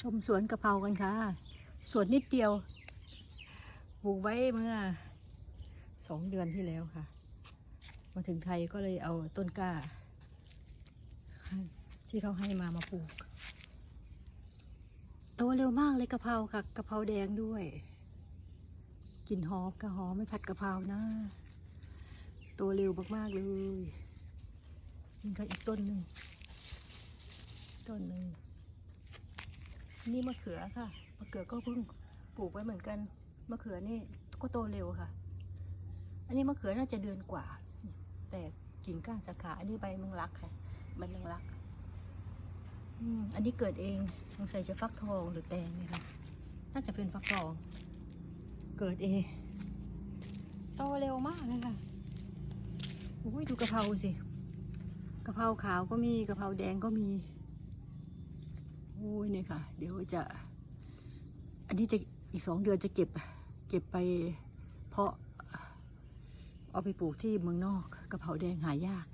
ชมสวนกะเพรากันค่ะสวนนิดเดียวปลูกไว้เมื่อสองเดือนที่แล้วค่ะ มาถึงไทยก็เลยเอาต้นกล้า ที่เขาให้มามาปลูก โตเร็วมากเลยกะเพราค่ะกะเพราแดงด้วยกลิ่นหอมกะหอมไม่ผัดกะเพรานะ โตเร็วมากๆเลยนี่ก็อีกต้นหนึ่งต้นหนึ่ง นี่มะเขือค่ะ มะเขือก็เพิ่งปลูกไว้เหมือนกัน มะเขือนี่ก็โตเร็วค่ะ อันนี้มะเขือน่าจะเดือนกว่า แต่กิ่งก้านสาขา อันนี้ใบแมงลักค่ะใบแมงลักอืมอันนี้เกิดเองสงสัยจะฟักทองหรือแตงนี่ค่ะ น่าจะเป็นฟักทอง เกิดเอง โตเร็วมากเลยค่ะอุ้ยดูกะเพราสิ กะเพราขาวก็มี กะเพราแดงก็มี อ้ยเนี่ยค่ะ เดี๋ยวจะ อันนี้จะอีกสองเดือนจะเก็บ เก็บไป เพาะ เอาไปปลูกที่เมืองนอกกระเพราแดงหายาก